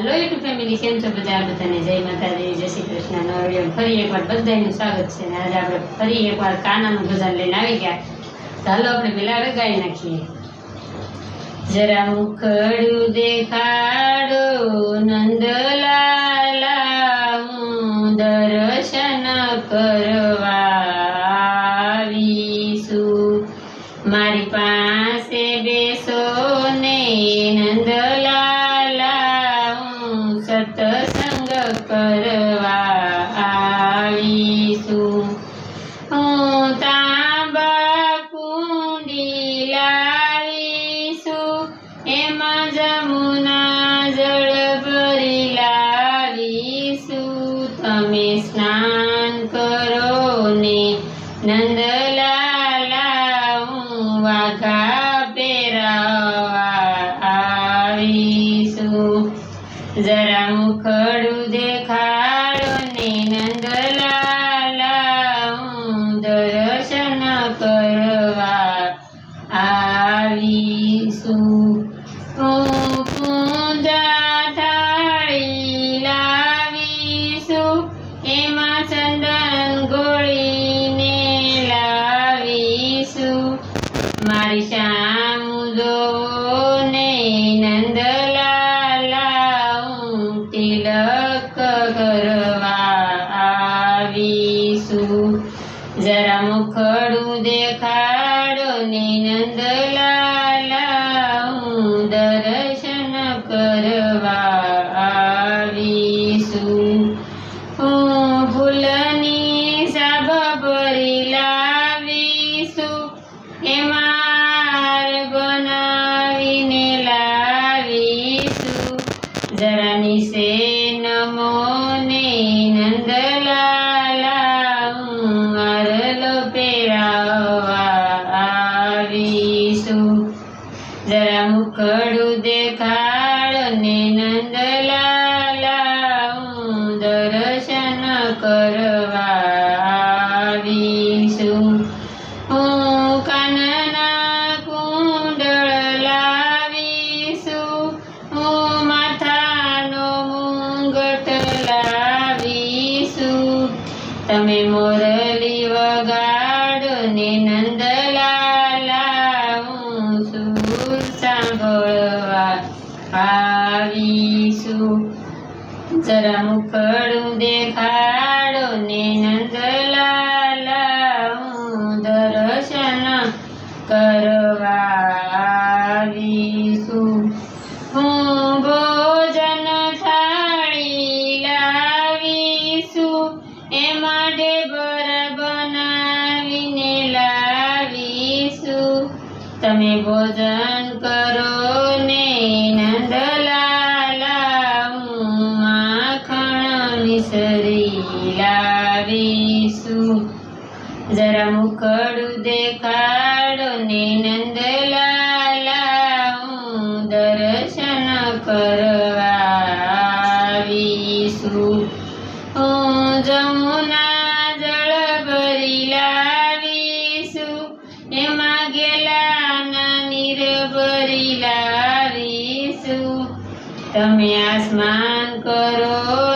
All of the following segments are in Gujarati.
હેલો યુટ્યુબ ફેમિલી કેમ છો? બધા બધાને જય માતાજી, જય શ્રી કૃષ્ણ. નવા ફરી એકવાર બધાનું સ્વાગત છે. અને આજે આપણે ફરી એકવાર કાનાનું ભજન લઈને આવી ગયા. તો હાલો આપણે પેલા રગાઈ નાખીએ. જરા મુખડું દેખાડો, નંદલાલા દર્શન કરવા દેખાડો ને નંદલાલા દર્શન કરવા આવીશું. હું ફૂલની સાબ ભરી લાવીશું એમાં બનાવીને લાવીશું. જરા નિશે નમો ને જરા મુખડું દેખાડો ને દર્શન કરવા આવીશું. હું કાનના કુંડળ લાવીશું. હું માથાનો મુંગટ લાવીશું. તમે મોરલી આવીશું જરા મુખડું દેખાડો ને નંદલાલા હું દર્શન કરવા આવીશું. હું ભોજન થાળી લાવીશું. એ માટે બર બનાવીને લાવીશું. તમે ભોજન મિસરી લાવીશું જરા મુખડું દેખાડો ને નંદલાલા હું દર્શન કરવા આવીશું હું જમુના જળ ભરી લાવીશું. એમાં ગેલાના નીર ભરી લાવીશું. તમે આસમાન કરો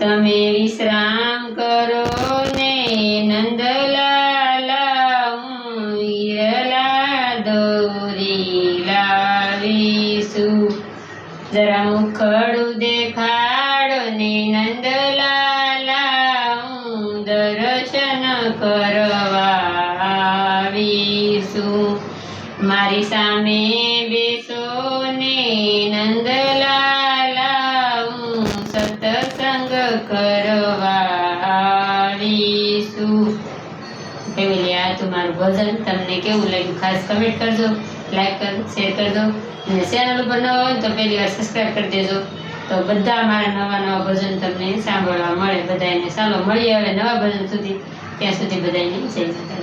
તમે વિશ્રામ કરો ને નંદલાલા ઈરલા દોરી લાવીશું. જરા મુખડું દેખાડો ને નંદલાલા દર્શન કરવા આવીશું. મારી સામે બેસો ને નંદલાલ આવીશું ફેમિલી આ હતું મારું તમને કેવું લાગ્યું? ખાસ કમેન્ટ કરજો લાઈક કર શેર કરજો. અને ચેનલ ઉપર નવા હોય તો પહેલી વાર સબસ્ક્રાઈબ કરી દેજો. તો બધા મારા નવા નવા ભજન તમને સાંભળવા મળે બધાને. ચાલો, મળીએ હવે નવા ભજન સુધી. ત્યાં સુધી બધાને જય માતા